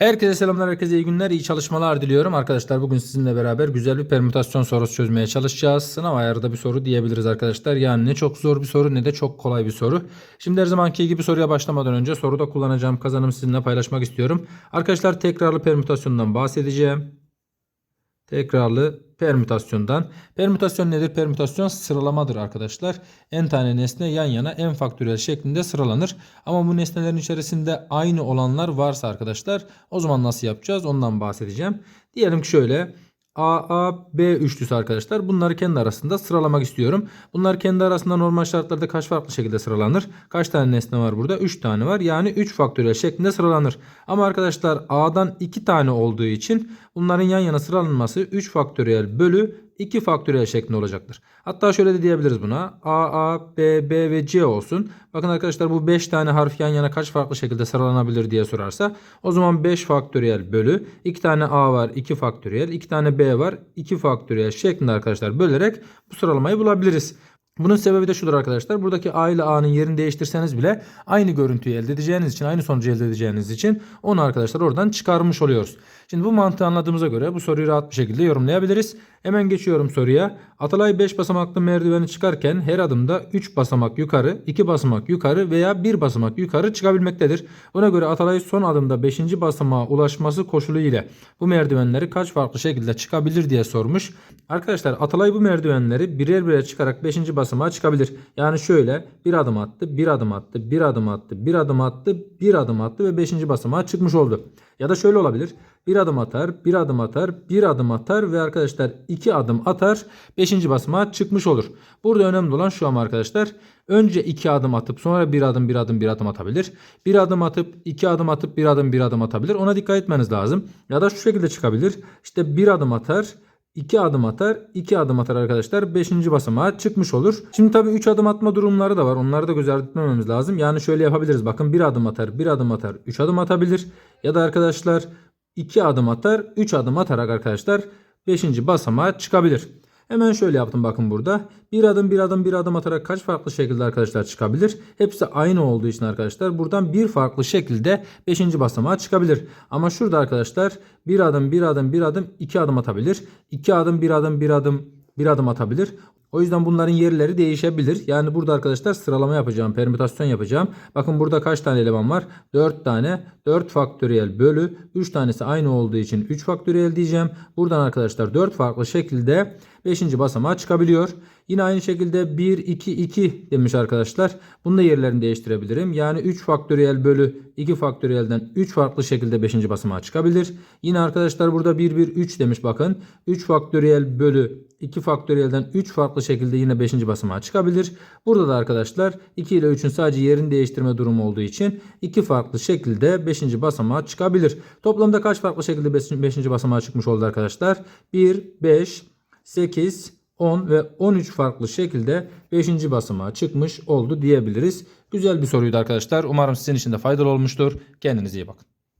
Herkese selamlar, herkese iyi günler, iyi çalışmalar diliyorum. Arkadaşlar bugün sizinle beraber güzel bir permütasyon sorusu çözmeye çalışacağız. Sınav ayarında bir soru diyebiliriz arkadaşlar. Yani ne çok zor bir soru ne de çok kolay bir soru. Şimdi her zamanki gibi soruya başlamadan önce soruda kullanacağım kazanımı sizinle paylaşmak istiyorum. Arkadaşlar tekrarlı permütasyondan bahsedeceğim. Tekrarlı permütasyondan. Permütasyon nedir? Permütasyon sıralamadır arkadaşlar. En tane nesne yan yana en faktöriyel şeklinde sıralanır. Ama bu nesnelerin içerisinde aynı olanlar varsa arkadaşlar o zaman nasıl yapacağız? Ondan bahsedeceğim. Diyelim ki şöyle AA, B üçlüsü arkadaşlar. Bunları kendi arasında sıralamak istiyorum. Bunlar kendi arasında normal şartlarda kaç farklı şekilde sıralanır? Kaç tane nesne var burada? 3 tane var. Yani 3 faktöriyel şeklinde sıralanır. Ama arkadaşlar A'dan 2 tane olduğu için bunların yan yana sıralanması 3 faktöriyel bölü 2 faktöriyel şeklinde olacaktır. Hatta şöyle de diyebiliriz buna. A, A, B, B ve C olsun. Bakın arkadaşlar bu 5 tane harf yan yana kaç farklı şekilde sıralanabilir diye sorarsa. O zaman 5 faktöriyel bölü 2 tane A var 2 faktöriyel 2 tane B var 2 faktöriyel şeklinde arkadaşlar bölerek bu sıralamayı bulabiliriz. Bunun sebebi de şudur arkadaşlar. Buradaki A ile A'nın yerini değiştirseniz bile aynı görüntüyü elde edeceğiniz için, aynı sonucu elde edeceğiniz için onu arkadaşlar oradan çıkarmış oluyoruz. Şimdi bu mantığı anladığımıza göre bu soruyu rahat bir şekilde yorumlayabiliriz. Hemen geçiyorum soruya. Atalay 5 basamaklı merdiveni çıkarken her adımda 3 basamak yukarı, 2 basamak yukarı veya 1 basamak yukarı çıkabilmektedir. Buna göre Atalay son adımda 5. basamağa ulaşması koşulu ile bu merdivenleri kaç farklı şekilde çıkabilir diye sormuş. Arkadaşlar Atalay bu merdivenleri birer birer çıkarak 5. basamağa çıkabilir. Yani şöyle bir adım attı, bir adım attı, bir adım attı, bir adım attı, bir adım attı ve 5. basamağa çıkmış oldu. Ya da şöyle olabilir. Bir adım atar, bir adım atar, bir adım atar ve arkadaşlar iki adım atar. Beşinci basamağa çıkmış olur. Burada önemli olan şu ama arkadaşlar. Önce iki adım atıp sonra bir adım bir adım bir adım atabilir. Bir adım atıp iki adım atıp bir adım bir adım atabilir. Ona dikkat etmeniz lazım. Ya da şu şekilde çıkabilir. İşte bir adım atar. 2 adım atar, 2 adım atar arkadaşlar. 5. basamağa çıkmış olur. Şimdi tabii 3 adım atma durumları da var. Onları da göz ardı etmememiz lazım. Yani şöyle yapabiliriz. Bakın 1 adım atar, 1 adım atar, 3 adım atabilir. Ya da arkadaşlar 2 adım atar, 3 adım atarak arkadaşlar 5. basamağa çıkabilir. Hemen şöyle yaptım bakın burada. Bir adım bir adım bir adım atarak kaç farklı şekilde arkadaşlar çıkabilir? Hepsi aynı olduğu için arkadaşlar buradan bir farklı şekilde 5. basamağa çıkabilir. Ama şurada arkadaşlar bir adım bir adım bir adım iki adım atabilir. 2 adım bir adım bir adım bir adım atabilir. O yüzden bunların yerleri değişebilir. Yani burada arkadaşlar sıralama yapacağım, permütasyon yapacağım. Bakın burada kaç tane eleman var? 4 tane. 4 faktöriyel bölü 3 tanesi aynı olduğu için 3 faktöriyel diyeceğim. Buradan arkadaşlar 4 farklı şekilde 5. basamağa çıkabiliyor. Yine aynı şekilde 1, 2, 2 demiş arkadaşlar. Bunu da yerlerini değiştirebilirim. Yani 3 faktöriyel bölü 2 faktöriyelden 3 farklı şekilde 5. basamağa çıkabilir. Yine arkadaşlar burada 1, 1, 3 demiş bakın. 3 faktöriyel bölü 2 faktöriyelden 3 farklı şekilde yine 5. basamağa çıkabilir. Burada da arkadaşlar 2 ile 3'ün sadece yerini değiştirme durumu olduğu için 2 farklı şekilde 5. basamağa çıkabilir. Toplamda kaç farklı şekilde 5. basamağa çıkmış oldu arkadaşlar? 1, 5, 8, 10 ve 13 farklı şekilde 5. basamağa çıkmış oldu diyebiliriz. Güzel bir soruydu arkadaşlar. Umarım sizin için de faydalı olmuştur. Kendinize iyi bakın.